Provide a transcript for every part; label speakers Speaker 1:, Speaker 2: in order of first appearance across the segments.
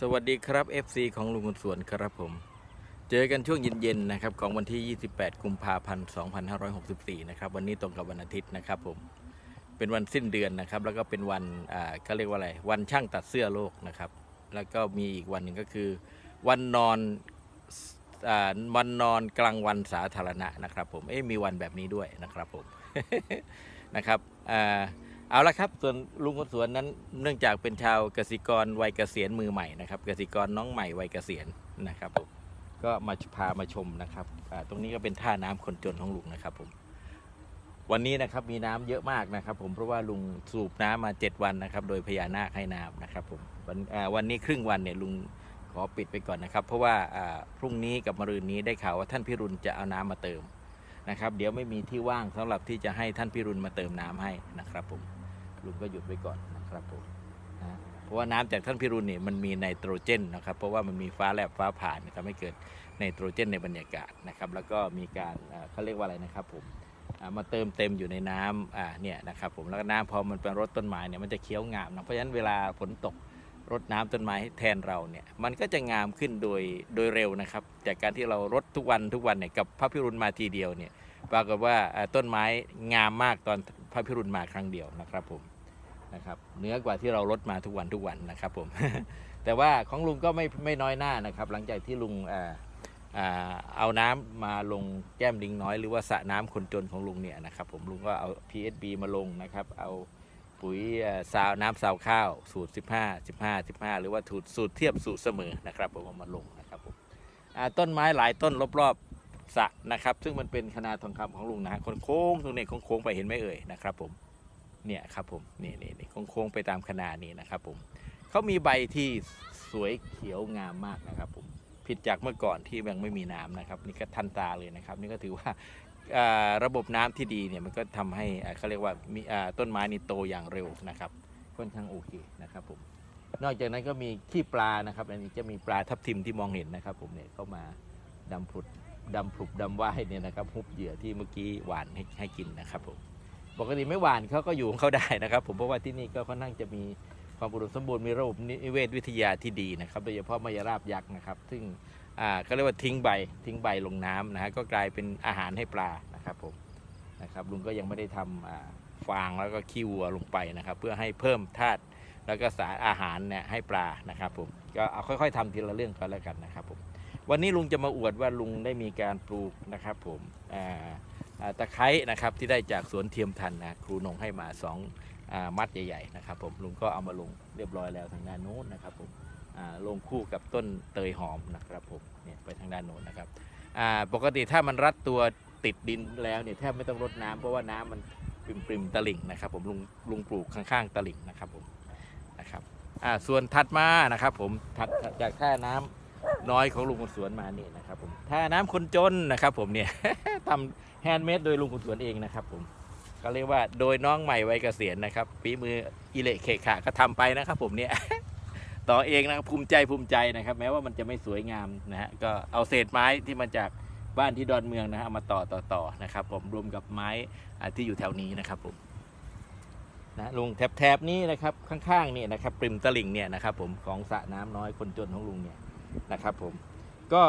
Speaker 1: สวัสดีครับ FC ของลุงคนสวนครับผม เจอกันช่วงเย็นๆนะครับของวันที่ 28 กุมภาพันธ์ 2564 นะครับ วันนี้ตรงกับวันอาทิตย์นะครับผม เป็นวันสิ้นเดือนนะครับ แล้วก็เป็นวันอ่าเขาเรียกว่าอะไร วันช่างตัดเสื้อโลกนะครับ แล้วก็มีอีกวันหนึ่งก็คือ วันนอนอ่าวันนอนกลางวันสาธารณะนะครับ ผม เอ๊ะมีวันแบบนี้ด้วยนะครับผม นะครับอ่า เอาละครับ ส่วนลุงคนสวนนั้นเนื่องจากเป็นชาวเกษตรกรวัยเกษียณมือใหม่นะครับเกษตรกรน้องใหม่วัยเกษียณนะครับผมก็มาพามาชมนะครับตรงนี้ก็เป็นท่าน้ำคนจนของลุงนะครับผมวันนี้นะครับมีน้ำเยอะมากนะครับ ผมเพราะว่าลุงสูบน้ำมา 7 วันนะครับ โดยพญานาคให้น้ำนะครับผมวันวันนี้ครึ่งวันเนี่ยลุงขอปิดไปก่อนนะครับ เพราะว่าอ่าพรุ่งนี้กับมะรืนนี้ได้ข่าวว่าท่านพิรุณจะเอาน้ำมาเติมนะครับ เดี๋ยวไม่มีที่ว่างสำหรับที่จะให้ท่านพิรุณมาเติมน้ำให้นะครับผม ลุงก็หยุดไว้ก่อนนะครับผมนะเพราะว่าน้ำจากท่านพิรุณเนี่ยมันมีไนโตรเจนนะครับเพราะว่ามันมีฟ้าแลบฟ้าผ่านทำให้เกิดไนโตรเจนในบรรยากาศนะครับ แล้วก็มีการเขาเรียกว่าอะไรนะครับผมมาเติมเต็มอยู่ในน้ำอ่าเนี่ยนะครับผมแล้วน้ำพอมันเป็นรดต้นไม้เนี่ยมันจะเคี้ยวงามนะเพราะฉะนั้นเวลาฝนตกรดน้ำต้นไม้ให้แทนเราเนี่ยมันก็จะงามขึ้นโดยโดยเร็วนะครับ จากการที่เรารดทุกวันทุกวันเนี่ยกับพระพิรุณมาทีเดียวเนี่ยปรากฏว่าอ่าต้นไม้งามมากตอนพระพิรุณมาครั้งเดียวนะครับผม นะครับเหนือกว่าที่เราลดมาทุกวันทุกวันนะครับผม แต่ว่าของลุงก็ไม่ไม่น้อยหน้านะครับ หลังจากที่ลุงเอาน้ำมาลงแก้มลิงน้อยหรือว่าสระน้ำคนจนของลุงเนี่ยนะครับผมลุงก็เอา PSB มาลงนะครับเอาปุ๋ยซาวน้ำซาวข้าวสูตร 15 15 15 หรือว่าสูตรสูตรเทียบสูตรเสมอนะครับผมมาลงนะครับผมต้นไม้หลายต้นรอบๆสระนะครับ ซึ่งมันเป็นคณาทองคำของลุงนะฮะโค้งตรงนี้โค้งไปเห็นไหมเอ่ยนะครับผม เนี่ยครับผมนี่นี่นี่โค้งไปตามขนาดนี้นะครับผมเขามีใบที่สวยเขียวงามมากนะครับผมผิดจากเมื่อก่อนที่ยังไม่มีน้ำนะครับ นี่ก็ทันตาเลยนะครับ นี่ก็ถือว่าระบบน้ำที่ดีเนี่ยมันก็ทำให้เขาเรียกว่ามีต้นไม้นี่โตอย่างเร็วนะครับค่อนข้างโอเคนะครับผมนอกจากนั้นก็มีขี้ปลานะครับอันนี้จะมีปลาทับทิมที่มองเห็นนะครับ ผมเนี่ยเข้ามาดำผุดดำผุบดำว่ายเนี่ยนะครับฮุบเหยื่อที่เมื่อกี้หวานให้ให้กินนะครับผม ปกติไม่หวานเขาก็อยู่ของเขาได้นะครับ ผมเพราะว่าที่นี่ก็ค่อนข้างจะมีความอุดมสมบูรณ์มีระบบนิเวศวิทยาที่ดีนะครับโดยเฉพาะมายราบยักษ์นะครับ ซึ่งอ่าเขาเรียกว่าทิ้งใบทิ้งใบลงน้ำนะฮะก็กลายเป็นอาหารให้ปลานะครับผมนะครับลุงก็ยังไม่ได้ทำอ่าฟางแล้วก็ขี้วัวลงไปนะครับ เพื่อให้เพิ่มธาตุแล้วก็สารอาหารเนี่ยให้ปลานะครับผมก็เอาค่อยๆทำทีละเรื่องก็แล้วกันนะครับผมวันนี้ลุงจะมาอวดว่าลุงได้มีการปลูกนะครับผมอ่า ตะไคร้นะครับที่ได้จากสวนเทียมทันนะครูนงให้มา2อ่ามัดใหญ่ๆนะครับผมลุงก็เอามาลงเรียบร้อยแล้วทางด้านโน้นนะครับผมลงคู่กับต้นเตยหอมนะครับผมเนี่ยไปทางด้านโน้นนะครับปกติถ้ามันรัดตัวติดดินแล้วเนี่ยแทบไม่ต้องรดน้ำเพราะว่าน้ำมันปริมปริมตลิ่งนะครับผมลุงลุงปลูกข้างๆตลิ่งนะครับผมนะครับส่วนถัดมานะครับผมถัดจากท่าน้ำ น้อยของลุงคนสวนมาเนี่ยนะครับผมท่าน้ำคนจนนะครับ ผมเนี่ยทำแฮนด์เมดโดยลุงขุนสวนเองนะครับ ผมก็เรียกว่าโดยน้องใหม่วัยเกษียณนะครับฝีมืออิเละเคขะก็ทำไปนะครับ ผมเนี่ยต่อเองนะครับภูมิใจภูมิใจนะครับ แม้ว่ามันจะไม่สวยงามนะฮะก็เอาเศษไม้ที่มาจากบ้านที่ดอนเมืองนะฮะมาต่อต่อต่อนะครับ ผมรวมกับไม้ที่อยู่แถวนี้นะครับผมนะลุงแถบแถบนี้นะครับข้างๆนี่นะครับปริมตลิ่งเนี่ยนะครับ ผมของสระน้ำน้อยคนจนของลุงเนี่ย นะครับผมก็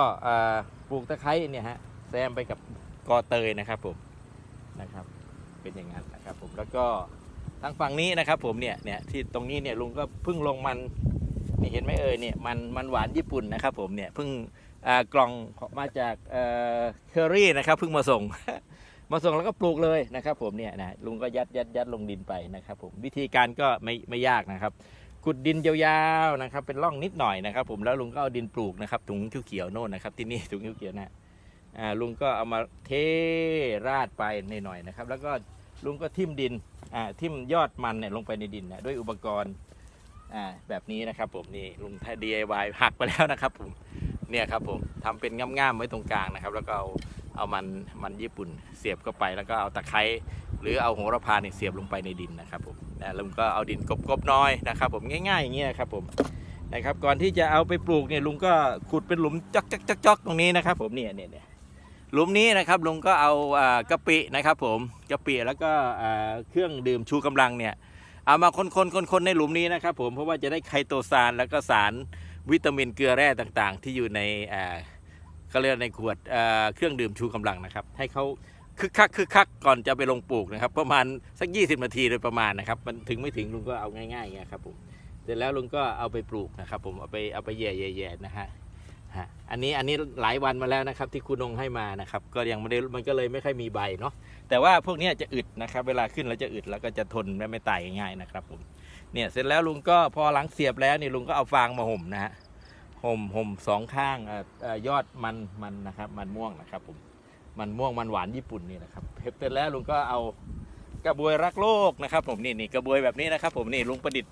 Speaker 1: ปลูกตะไคร้เนี่ยฮะแซมไปกับกอเตยนะครับผมนะครับ เป็นอย่างนั้นนะครับผมแล้วก็ทางฝั่งนี้นะครับผมเนี่ยเนี่ยที่ตรงนี้เนี่ยลุงก็เพิ่งลงมันนี่เห็นไหมเอ่ยเนี่ยมันมันหวานญี่ปุ่นนะครับผมเนี่ยเพิ่งกล่องมาจากเอ่อเคอรี่นะครับเพิ่งมาส่งมาส่งแล้วก็ปลูกเลยนะครับผมเนี่ยนะลุงก็ยัดยัดยัดลงดินไปนะครับผมวิธีการก็ไม่ไม่ยากนะครับ ขุดดินยาวๆนะครับ เป็นร่องนิดหน่อยนะครับ ผมแล้วลุงก็เอาดินปลูกนะครับถุงเขียวๆโน่นนะครับ ที่นี่ถุงเขียวๆนะอ่าลุงก็เอามาเทราดไปหน่อยๆนะครับ แล้วก็ลุงก็ทิ่มดินอ่าทิ่มยอดมันเนี่ยลงไปในดินนะด้วยอุปกรณ์อ่าแบบนี้นะครับผมนี่ลุงถ้า DIY หักไปแล้วนะครับผมเนี่ยครับผมทำเป็นง่ามๆไว้ตรงกลางนะครับ แล้วก็เอา เอามันมันญี่ปุ่นเสียบเข้าไป แล้วก็เอาตะไคร้หรือเอาโหระพาเนี่ยเสียบลงไปในดินนะครับผมนะลุงก็เอาดินกบๆน้อยนะครับผมง่ายๆอย่างเงี้ยครับผมนะครับก่อนที่จะเอาไปปลูกเนี่ยลุงก็ขุดเป็นหลุมจอกๆๆๆตรงนี้นะครับผมเนี่ยเนี่ยเนี่ยหลุมนี้นะครับลุงก็เอาอ่ากะปินะครับผมกะปิแล้วก็อ่าเครื่องดื่มชูกำลังเนี่ยเอามาคนๆคนๆในหลุมนี้นะครับผมเพราะว่าจะได้ไคโตซานแล้วก็สารวิตามินเกลือแร่ต่างๆ ที่อยู่ใน อ่าเขาเรียกในขวดเครื่องดื่มชูกำลังนะครับ ให้เขาคึกคักคึกคักก่อนจะไปลงปลูกนะครับ ประมาณสัก 20 นาทีโดยประมาณนะครับ มันถึงไม่ถึงลุงก็เอาง่ายๆอย่างเงี้ยครับผมเสร็จแล้วลุงก็เอาไปปลูกนะครับ ผมเอาไปเอาไปแย่ๆๆนะฮะฮะอันนี้อันนี้หลายวันมาแล้วนะครับที่คุณนงให้มานะครับ ก็ยังไม่ได้มันก็เลยไม่ค่อยมีใบเนาะแต่ว่าพวกนี้จะอึดนะครับ เวลาขึ้นแล้วจะอึดแล้วก็จะทนและไม่ตายง่ายๆนะครับผมเนี่ยเสร็จแล้วลุงก็พอหลังเสียบแล้วนี่ลุงก็เอาฟางมาห่มนะฮะ ห่มห่มสองข้างออยอดมันมันนะครับมันม่วงนะครับผมมันม่วงมันหวานญี่ปุ่นนี่นะครับเสร็จแล้วลุงก็เอากระบวยรักโลกนะครับ ผมนี่นี่กระบวยแบบนี้นะครับ ผมนี่ลุงประดิษฐ์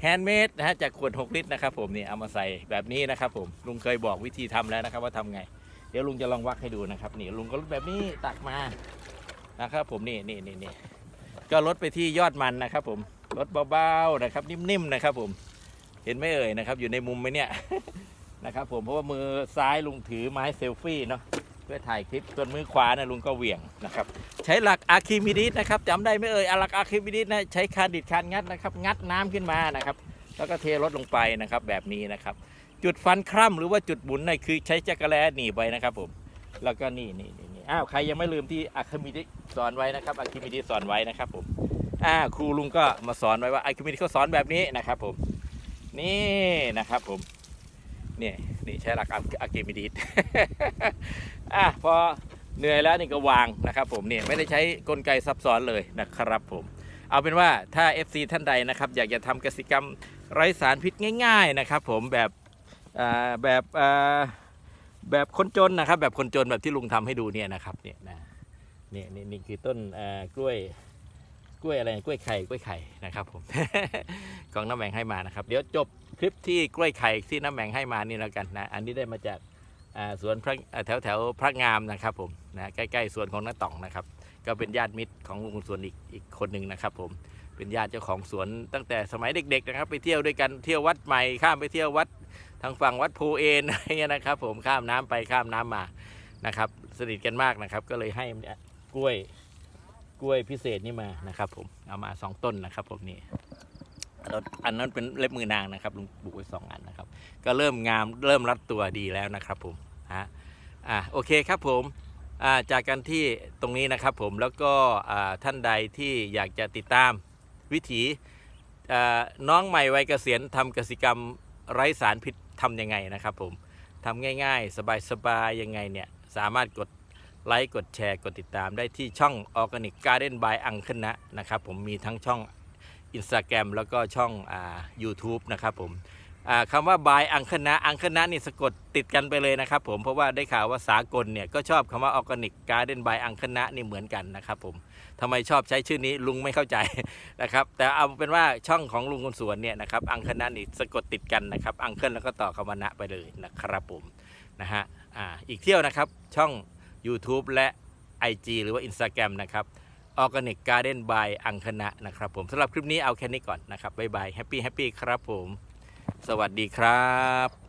Speaker 1: แฮนด์เมดนะฮะจากขวด 6 ลิตรนะครับ ผมนี่เอามาใส่แบบนี้นะครับ ผมลุงเคยบอกวิธีทำแล้วนะครับ ว่าทำไง เดี๋ยวลุงจะลองวักให้ดูนะครับนี่ลุงก็แบบนี้ตักมานะครับ ผมนี่นี่นี่นี่ก็ลดไปที่ยอดมันนะครับ ผมรถเบาๆนะครับ นิ่มๆนะครับ ผม เห็นไหมเอ่ยนะครับอยู่ในมุมไหมเนี่ยนะครับผมเพราะว่ามือซ้ายลุงถือไม้เซลฟี่เนาะเพื่อถ่ายคลิปส่วนมือขวานะลุงก็เหวี่ยงนะครับใช้หลักอะคิมิดิสนะครับจำได้ไหมเอ่ยหลักอะคิมิดิสนะใช้คานดิดคานงัดนะครับงัดน้ำขึ้นมานะครับแล้วก็เทรถลงไปนะครับแบบนี้นะครับ จุดฟันคร่ำหรือว่าจุดหมุนนะคือใช้จักรแลหนีไว้นะครับผมแล้วก็นี่นี่นี่อ้าวใครยังไม่ลืมที่อะคิมิดิสสอนไว้นะครับอะคิมิดิสสอนไว้นะครับผมอ่าครูลุงก็มาสอนไว้ว่าไอคิมิดเขาสอนแบบนี้นะครับผม นี่นะครับผมนี่นี่ใช้หลักอะคิมิดิสอะพอเหนื่อยแล้วนี่ก็วางนะครับผมเนี่ยไม่ได้ใช้กลไกซับซ้อนเลยนะครับผม เอาเป็นว่าถ้า FC ท่านใดนะครับ อยากจะทำกสิกรรมไร้สารพิษง่าย ๆนะครับ ผมแบบแบบแบบคนจนนะครับ แบบคนจนแบบที่ลุงทำให้ดูเนี่ยนะครับเนี่ยนะเนี่ยนี่คือต้นกล้วย ล้วยอะไรกล้วยไข่กล้วยไข่นะครับผม ของน้ำแหม่งให้มานะครับ เดี๋ยวจบคลิปที่กล้วยไข่ที่น้ำแหม่งให้มานี่แล้วกันนะอันนี้ได้มาจากสวนพระแถวแถวพระงามนะครับผมนะใกล้ๆสวนของน้าต่องนะครับ ก็เป็นญาติมิตรของลุงสวนอีกอีกคนหนึ่งนะครับ ผมเป็นญาติเจ้าของสวนตั้งแต่สมัยเด็ก ๆ นะครับ ไปเที่ยวด้วยกันเที่ยววัดใหม่ข้ามไปเที่ยววัดทางฝั่งวัดโพเอนอะไรเงี้ยนะครับ ผมข้ามน้ำไปข้ามน้ำมานะครับ สนิทกันมากนะครับ ก็เลยให้เนี่ยกล้วย กล้วยพิเศษนี่มานะครับ ผมเอามาสองต้นนะครับ ผมนี่แล้วอันนั้นเป็นเล็บมือนางนะครับลุงปลูกไว้สองอันนะครับ ก็เริ่มงามเริ่มรัดตัวดีแล้วนะครับผมฮะอ่าโอเคครับผมอ่าจากกันที่ตรงนี้นะครับผมแล้วก็อ่าท่านใดที่อยากจะติดตามวิถีอ่าน้องใหม่วัยเกษียณทำกสิกรรมไร้สารพิษทำยังไงนะครับผมทำง่าย ๆ สบายๆยังไงเนี่ยสามารถกด ไลค์กดแชร์กดติดตามได้ที่ช่อง Organic Garden by อังคณะนะครับผมมีทั้งช่อง Instagram แล้วก็ช่องอ่า YouTube นะครับผมอ่าคำว่า by อังคณะอังคณะนี่สะกดติดกันไปเลยนะครับผมเพราะว่าได้ข่าวว่าสากลเนี่ยก็ชอบคำว่า Organic Garden by อังคณะนี่เหมือนกันนะครับผมทำไมชอบใช้ชื่อนี้ลุงไม่เข้าใจนะครับแต่เอาเป็นว่าช่องของลุงคนสวนเนี่ยนะครับอังคณะนี่สะกดติดกันนะครับอังเคิลแล้วก็ต่อคำว่าณไปเลยนะครับผมนะฮะอ่าอีกเที่ยวนะครับช่อง YouTube และ IG หรือว่า Instagram นะครับ Organic Garden by อังคณะนะครับผมสำหรับคลิปนี้เอาแค่นี้ก่อนนะครับบ๊ายบายแฮปปี้แฮปปี้ครับผม สวัสดีครับ